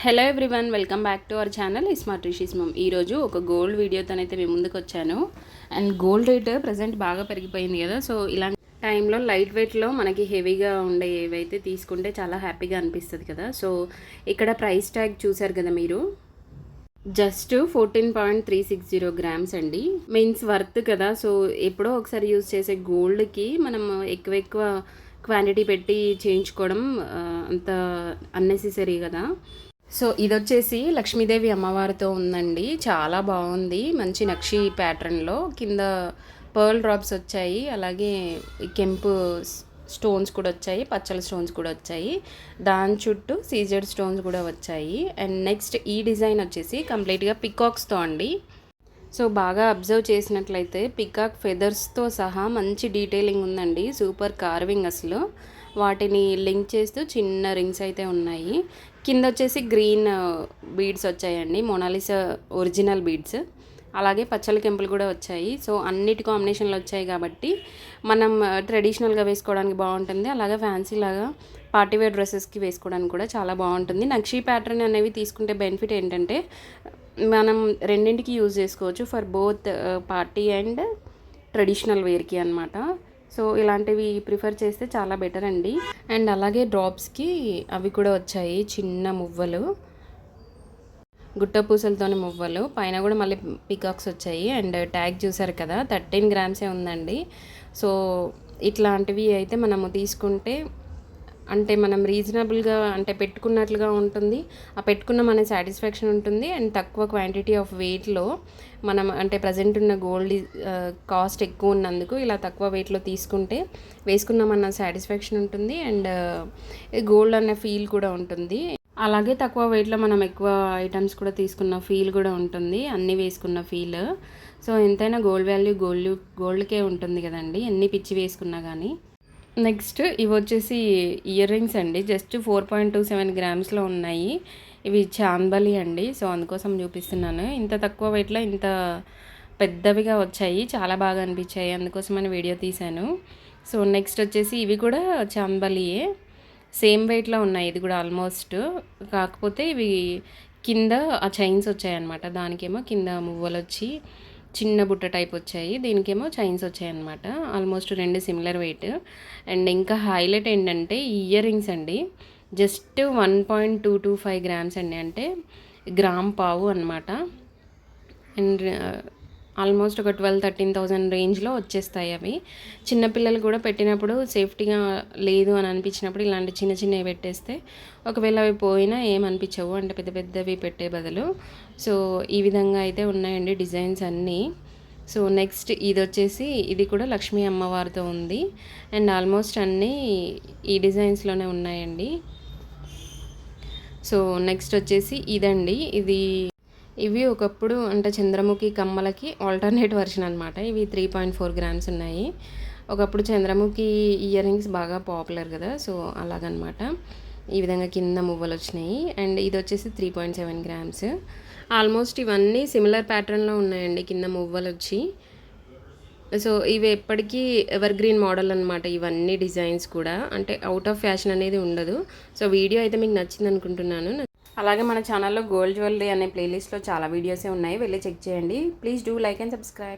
Hello everyone welcome back to our channel smart Rishi's mum ఈరోజు ఒక gold వీడియోతో అయితే మేము ముందుకు వచ్చాను. అండ్ గోల్డ్ రేట్ ప్రజెంట్ బాగా పెరిగిపోయింది కదా సో ఇలాంటి టైంలో లైట్ వెయిట్లో మనకి హెవీగా ఉండే ఏవైతే తీసుకుంటే చాలా హ్యాపీగా అనిపిస్తుంది కదా. సో ఇక్కడ ప్రైస్ ట్యాగ్ చూసారు కదా మీరు? Just fourteen point three six zero grams అండి. మీన్స్ వర్త్ కదా సో ఎప్పుడో ఒకసారి యూజ్ చేసే గోల్డ్కి మనం ఎక్కువ ఎక్కువ క్వాంటిటీ పెట్టి చేయించుకోవడం uh, అంత అన్నెసెసరీ కదా. సో ఇది వచ్చేసి లక్ష్మీదేవి అమ్మవారితో ఉందండి. చాలా బాగుంది. మంచి నక్షి ప్యాటర్న్లో. కింద పర్ల్ డ్రాప్స్ వచ్చాయి. అలాగే కెంపు స్టోన్స్ కూడా వచ్చాయి. పచ్చల స్టోన్స్ కూడా వచ్చాయి. దాని చుట్టూ సీజర్ స్టోన్స్ కూడా వచ్చాయి. అండ్ నెక్స్ట్ ఈ డిజైన్ వచ్చేసి కంప్లీట్గా పికాక్స్తో అండి. సో బాగా అబ్జర్వ్ చేసినట్లయితే పికాక్ ఫెదర్స్తో సహా మంచి డీటెయిలింగ్ ఉందండి. సూపర్ కార్వింగ్ అసలు. వాటిని లింక్ చేస్తూ చిన్న రింగ్స్ అయితే ఉన్నాయి. కింద వచ్చేసి గ్రీన్ బీడ్స్ వచ్చాయండి. Mona Lisa original beads. అలాగే పచ్చల కెంపులు కూడా వచ్చాయి. సో అన్నిటి కాంబినేషన్లు వచ్చాయి కాబట్టి మనం ట్రెడిషనల్గా వేసుకోవడానికి బాగుంటుంది. అలాగే ఫ్యాన్సీ లాగా పార్టీ వేర్ డ్రెస్సెస్కి వేసుకోవడానికి కూడా చాలా బాగుంటుంది. నక్షీ ప్యాటర్న్ అనేవి తీసుకుంటే బెనిఫిట్ ఏంటంటే మనం రెండింటికి యూజ్ చేసుకోవచ్చు for both party and traditional వేర్కి అనమాట సో ఇలాంటివి ప్రిఫర్ చేస్తే చాలా బెటర్ అండి. అండ్ అలాగే డ్రాప్స్కి అవి కూడా వచ్చాయి చిన్న మువ్వలు. గుట్ట పూసలతోని మువ్వలు. పైన కూడా మళ్ళీ పికాక్స్ వచ్చాయి. అండ్ ట్యాగ్ చూసారు కదా థర్టీన్ గ్రామ్సే ఉందండి. సో ఇట్లాంటివి అయితే మనము తీసుకుంటే అంటే మనం రీజనబుల్గా అంటే పెట్టుకున్నట్లుగా ఉంటుంది. ఆ పెట్టుకున్న మన సాటిస్ఫాక్షన్ ఉంటుంది అండ్ తక్కువ క్వాంటిటీ ఆఫ్ వెయిట్లో మనం అంటే ప్రజెంట్ ఉన్న గోల్డ్ కాస్ట్ ఎక్కువ ఉన్నందుకు ఇలా తక్కువ వెయిట్లో తీసుకుంటే వేసుకున్నామన్న సాటిస్ఫాక్షన్ ఉంటుంది అండ్ గోల్డ్ అనే ఫీల్ కూడా ఉంటుంది. అలాగే తక్కువ వెయిట్లో మనం ఎక్కువ ఐటమ్స్ కూడా తీసుకున్న ఫీల్ కూడా ఉంటుంది. అన్నీ వేసుకున్న ఫీల్ సో ఎంతైనా గోల్డ్ వాల్యూ గోల్డ్ గోల్డ్కే ఉంటుంది కదండి. ఎన్ని పిచ్చి వేసుకున్నా కానీ నెక్స్ట్ ఇవి వచ్చేసి ఇయర్ రింగ్స్ అండి. Just four point two seven గ్రామ్స్లో ఉన్నాయి. ఇవి చాంబలి అండి. సో అందుకోసం చూపిస్తున్నాను. ఇంత తక్కువ వెయిట్లో ఇంత పెద్దవిగా వచ్చాయి. చాలా బాగా అనిపించాయి. అందుకోసమని వీడియో తీశాను. సో నెక్స్ట్ వచ్చేసి ఇవి కూడా చాంబలియే సేమ్ వెయిట్లో ఉన్నాయి. ఇది కూడా ఆల్మోస్ట్. కాకపోతే ఇవి కింద ఆ చైన్స్ వచ్చాయన్నమాట. దానికేమో కింద మువ్వలు వచ్చి చిన్న బుట్ట టైప్ వచ్చాయి. దీనికేమో చైన్స్ వచ్చాయన్నమాట. ఆల్మోస్ట్ రెండు సిమిలర్ వెయిట్ అండ్ ఇంకా హైలైట్ ఏంటంటే ఇయర్ రింగ్స్ అండి. Just one point two two five grams అండి. అంటే గ్రామ్ పావు అనమాట అండ్ ఆల్మోస్ట్ ఒక ట్వెల్వ్ థర్టీన్ థౌజండ్ రేంజ్లో వచ్చేస్తాయి అవి. చిన్నపిల్లలు కూడా పెట్టినప్పుడు సేఫ్టీగా లేదు అని అనిపించినప్పుడు ఇలాంటి చిన్న చిన్నవి పెట్టేస్తే ఒకవేళ అవి పోయినా ఏమనిపించవు అంటే పెద్ద పెద్దవి పెట్టే బదులు. సో ఈ విధంగా అయితే ఉన్నాయండి డిజైన్స్ అన్నీ. సో నెక్స్ట్ ఇది వచ్చేసి ఇది కూడా లక్ష్మీ అమ్మవారితో ఉంది. అండ్ ఆల్మోస్ట్ అన్నీ ఈ డిజైన్స్లోనే ఉన్నాయండి. సో నెక్స్ట్ వచ్చేసి ఇదండి. ఇది ఇవి ఒకప్పుడు అంటే చంద్రముఖి కమ్మలకి ఆల్టర్నేట్ వర్షన్ అనమాట ఇవి త్రీ పాయింట్ ఫోర్ గ్రామ్స్ ఉన్నాయి. ఒకప్పుడు చంద్రముఖి ఇయర్ రింగ్స్ బాగా పాపులర్ కదా సో అలాగనమాట. ఈ విధంగా కింద మువ్వలు వచ్చినాయి. అండ్ ఇది వచ్చేసి three point seven grams almost ఇవన్నీ సిమిలర్ ప్యాటర్న్లో ఉన్నాయండి కింద మువ్వలు వచ్చి. సో ఇవి ఎప్పటికీ ఎవర్ గ్రీన్ మోడల్ అనమాట ఇవన్నీ డిజైన్స్ కూడా. అంటే అవుట్ ఆఫ్ ఫ్యాషన్ అనేది ఉండదు. సో వీడియో అయితే మీకు నచ్చింది అనుకుంటున్నాను అలాగే మన ఛానల్లో గోల్డ్ జ్యువెలరీ అనే ప్లేలిస్ట్లో చాలా వీడియోసే ఉన్నాయి. వెళ్ళి చెక్ చేయండి. Please do like and subscribe.